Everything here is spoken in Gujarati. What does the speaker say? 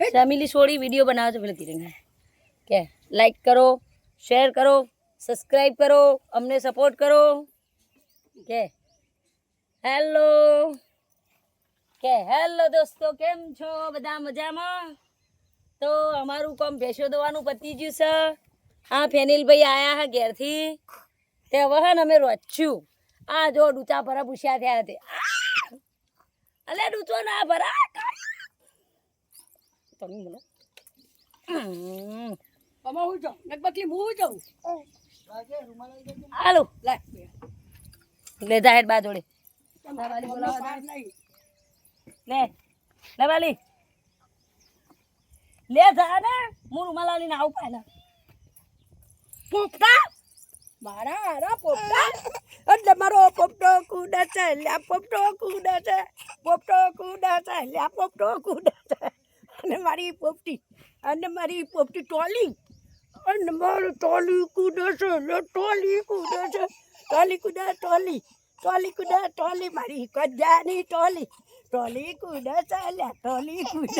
ફેમિલી છોડી વીડિયો બનાવો છો. પેલા કે લાઈક કરો શેર કરો સબસ્ક્રાઈબ કરો, અમને સપોર્ટ કરો. કે હેલો કે હેલો દોસ્તો, કેમ છો? બધા મજામાં? તો અમારું કામ ભેંસો દવાનું પતી ગયું છે. આ ફેનિલભાઈ આવ્યા હા ઘેરથી. તે હવે અમે રોચ્યું આ જો ડૂચા ભરા પૂછ્યા થયા તે અલે ડૂચો ના ભરા. તમે મને. અમા હું જાઉં? નકબકી હું જાઉં? હાલો લે લે જાહેર બા જોડે. બોલાવા લે લે વાલી. લે જા ને. હું રૂમાલ આલીને આવું પહેલા પોપટા. મારા હારા પોપટા. એટલે મારો પોપટો કુડા છે લ્યા પોપટો કુડા છે પોપટો કુડા છે લ્યા પોપટો કુડા છે. અને મારી પોપટી, અને મારી પોપટી ટોલી, અને મારું ટોલી કુદે છે ટોલી કુદે છે, ટોલી કુદે, ટોલી ટોલી કુદે, ટોલી, મારી કજાની ટોલી ટોલી કુદે છે ટોલી કૂદે.